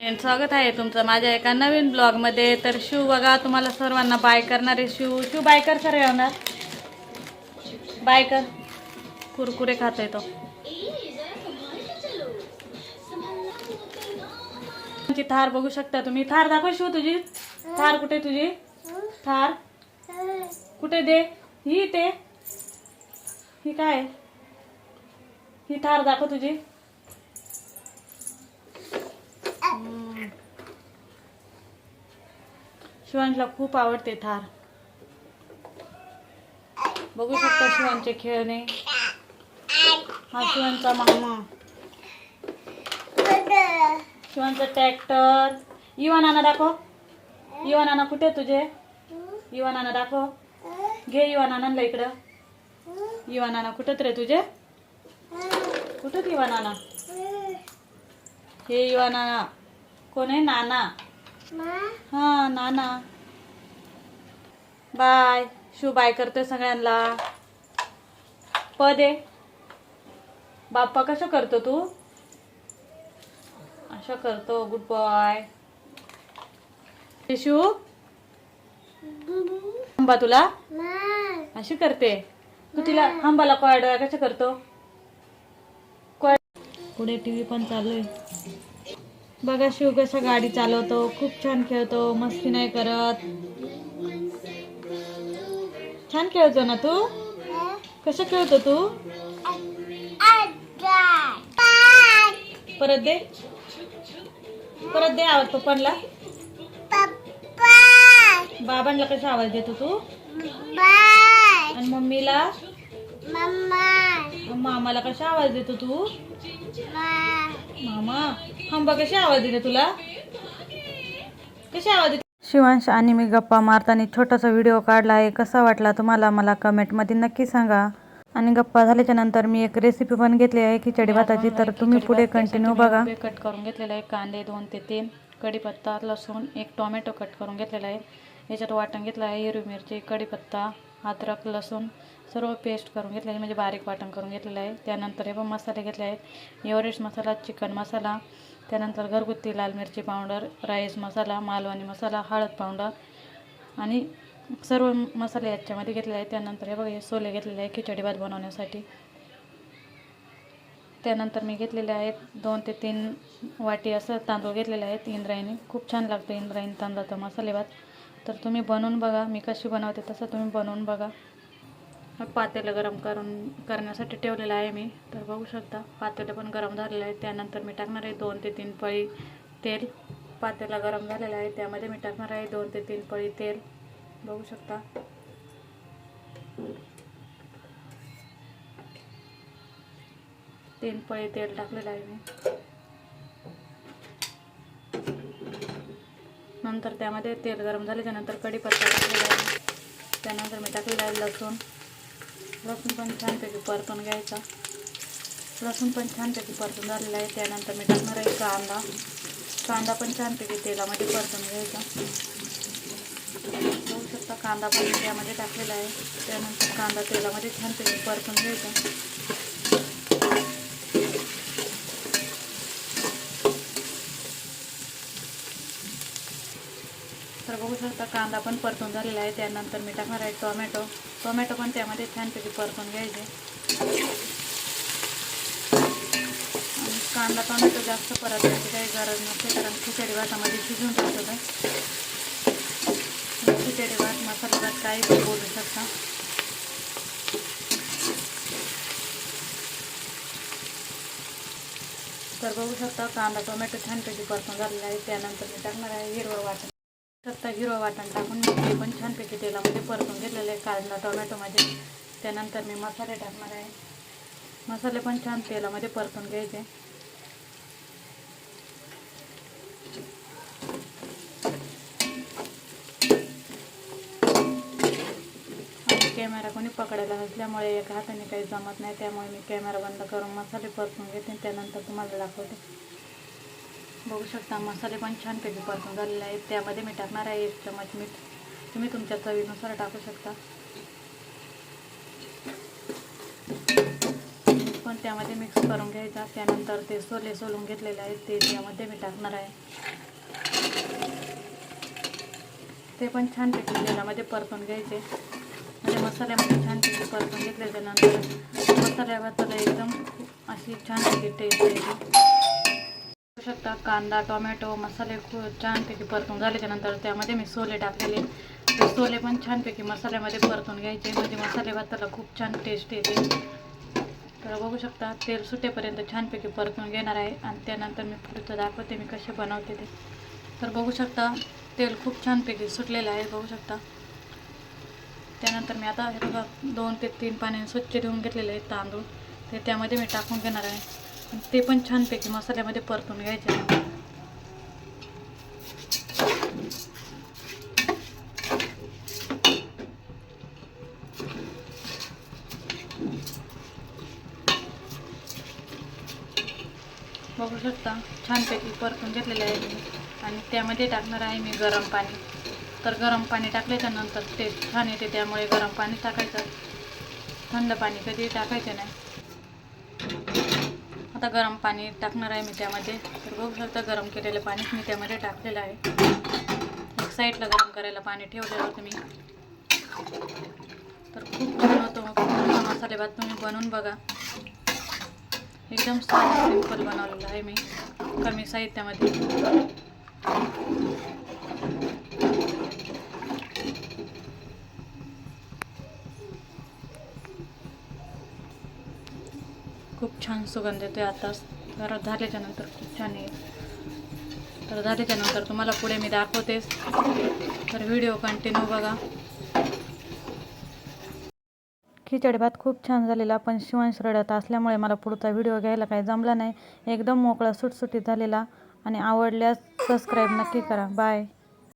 Friend, स्वागत आहे तुमचं माझ्या एका नवीन ब्लॉगमध्ये तर शिव बघा तुम्हाला सर्वांना बाय करणारे शिव. शिव बाय कर सर येणार बाय कर. कुरकुरे खातोय तो. तुमची थार बघू शकता तुम्ही. थार दाखव शिव तुझी. थार कुठे तुझी? थार. कुठे दे ही ते. ही काय? ही थार दाखव तुझी. शिवांशला खूप आवडते थार. बघू शकता शिवांचे खेळणे. हा शिवांचा मामा. शिवांचा ट्रॅक्टर इवा नाना दाखव. इवा नाना कुठे तुझे? इवा नाना दाखव. घे इवा नानांना इकडं. इवा नाना कुठं रे तुझे? कुठं इवा नाना हे इवा नाना कोण आहे? नाना. हा नाना. बाय. शिव बाय करतोय सगळ्यांना. पदे. बाप्पा कसं करतो तू? असं करतो. गुड बॉय शिव हंबा तुला. अशी करते. तू तिला हंबाला कॉयडोया कसं करतो? कॉय पुढे टीव्ही पण चालू आहे बघा शिव कसा गाडी चालवतो खूप छान खेळतो मस्ती नाही करत. छान खेळतो ना तू? कसं खेळतो तू? परत दे. परत दे आवाज पप्पांना बाबांना कसा आवाज देतो तू? आणि मम्मीला? मामाला कसा आवाज देतो तू? मामा. हंबा कशी आवाज देते तुला? कशी आवाज शिवांश आणि मी गप्पा मारताना छोटासा व्हिडिओ काढला आहे. कसा वाटला तुम्हाला मला कमेंटमध्ये नक्की सांगा. आणि गप्पा झाल्याच्यानंतर मी एक रेसिपी पण घेतली आहे खिचडी भाताची. तर तुम्ही पुढे कंटिन्यू बघा. कट करून घेतलेला आहे. कांदे दोन ते तीन कढीपत्ता लसूण एक टोमॅटो कट करून घेतलेला आहे. याच्यात वाटण घेतलं आहे हिरवी मिरची कढीपत्ता अद्रक लसूण सर्व पेस्ट करून घेतलेलं म्हणजे बारीक वाटण करून घेतलेलं आहे. त्यानंतर हे पण मसाले घेतले आहेत. Everest masala chicken masala. त्यानंतर घरगुती लाल मिरची पावडर राईस मसाला मालवणी मसाला हळद पावडर. आणि सर्व मसाले याच्यामध्ये घेतले आहेत. त्यानंतर हे बघा हे सोले घेतलेले आहे खिचडी भात बनवण्यासाठी. त्यानंतर मी घेतलेले आहेत दोन ते तीन वाटी असं तांदूळ घेतलेले आहेत इंद्रायणी. खूप छान लागतं इंद्रायणी तांदळाचा मसाले भात. तर तुम्ही बनवून बघा मी कशी बनवते तसं तुम्ही बनवून बघा. पातेलं गरम करून करण्यासाठी ठेवलेलं आहे मी. तर बघू शकता पातेलं पण गरम झालेलं आहे. त्यानंतर मी टाकणार आहे दोन ते तीन पळी तेल. पातेला गरम झालेलं आहे त्यामध्ये मी टाकणार आहे दोन ते तीन पळी तेल. बघू शकता. तीन पळी तेल टाकलेलं आहे मी. नंतर त्यामध्ये तेल गरम झाल्याच्यानंतर कढीपत्ता टाकलेला आहे. त्यानंतर मी टाकलेला आहे लसूण. लसूण पण छानपैकी परतून घ्यायचा. लसूण पण छानपैकी परतून झालेला आहे. त्यानंतर मी टाकणार आहे कांदा. कांदा पण छानपैकी तेलामध्ये परतून घ्यायचा. बघू शकता कांदा पण त्यामध्ये टाकलेला आहे. त्यानंतर कांदा तेलामध्ये छानपैकी परतून घ्यायचा. तर बघू शकता कांदा पण परतून झालेला आहे. त्यानंतर मी टाकणार आहे टोमॅटो. टोमॅटो पण त्यामध्ये छानपैकी परतून घ्यायचे. आणि कांदा टोमॅटो जास्त परतण्याची काही गरज नसते कारण खिचडी भातामध्ये शिजून जातं खिचडी भात मसाला भात काही पण बोलू शकता. तर बघू शकता कांदा टोमॅटो छानपैकी परतून झालेला आहे. त्यानंतर मी टाकणार आहे हिरवं वाटण. शकता हिरवं वाटण टाकून मी ते पण छानपैकी तेलामध्ये परतून घेतलेलं आहे. कांदा टोमॅटोमध्ये त्यानंतर मी मसाले टाकणार आहे. मसाले पण छान तेलामध्ये परतून घ्यायचे. आणि कॅमेरा कोणी पकडायला नसल्यामुळे एका हाताने काही जमत नाही. त्यामुळे मी कॅमेरा बंद करून मसाले परतून घेते त्यानंतर तुम्हाला दाखवते. बघू शकता मसाले पण छानपैकी परतून झालेले आहेत. त्यामध्ये मी टाकणार आहे एक चमच मीठ. तुम्ही तुमच्या चवीनुसार टाकू शकता. पण त्यामध्ये मिक्स करून घ्यायचा. त्यानंतर ते सोले सोलून घेतलेले आहेत. ते त्यामध्ये मी टाकणार आहे. ते पण छानपैकी तेलामध्ये परतून घ्यायचे. म्हणजे मसाल्यामध्ये छानपैकी परतून घेतल्याच्यानंतर मसाल्यावर त्याला एकदम अशी छानपैकी टेस्ट यायची. शकता. कांदा टोमॅटो मसाले खूप छानपैकी परतून झाल्याच्यानंतर त्यामध्ये मी सोले टाकलेले ते सोले पण छानपैकी मसाल्यामध्ये परतून घ्यायचे. म्हणजे मसाले भाताला खूप छान टेस्ट येते. तर बघू शकता तेल सुटेपर्यंत छानपैकी परतून घेणार आहे. आणि त्यानंतर मी पुढचं दाखवते मी कसे बनवते ते. तर बघू शकता तेल खूप छानपैकी सुटलेलं आहे. बघू शकता. त्यानंतर मी आता हे बघा दोन ते तीन पाण्याने स्वच्छ धुवून घेतलेले आहेत तांदूळ. ते त्यामध्ये मी टाकून घेणार आहे. ते पण छानपैकी मसाल्यामध्ये परतून घ्यायचे. बघू शकता छानपैकी परतून घेतलेले आहे मी. आणि त्यामध्ये टाकणार आहे मी गरम पाणी. तर गरम पाणी टाकल्याच्या नंतर ते छान येते त्यामुळे गरम पाणी टाकायचं. थंड पाणी कधी टाकायचं नाही. आता गरम पाणी टाकणार आहे मी त्यामध्ये. तर बघू शकता गरम केलेलं पाणी मी त्यामध्ये टाकलेलं आहे. एक साईडला गरम करायला पाणी ठेवलेलं होतं मी. तर खूप छान होतो. मसाले भात तुम्ही बनवून बघा. एकदम साधा सिंपल बनवलेलं आहे मी. कमी साहित्यामध्ये. खूप छान सुगंध येतो आता घरात झाल्याच्यानंतर खूप छान येईल. तर झाल्याच्यानंतर तुम्हाला पुढे मी दाखवतेच तर व्हिडिओ कंटिन्यू बघा. खिचडी भात खूप छान झालेला. पण शिवांश रडत असल्यामुळे मला पुढचा व्हिडिओ घ्यायला काही जमला नाही. एकदम मोकळा सुटसुटीत झालेला. आणि आवडल्यास सबस्क्राईब नक्की करा. बाय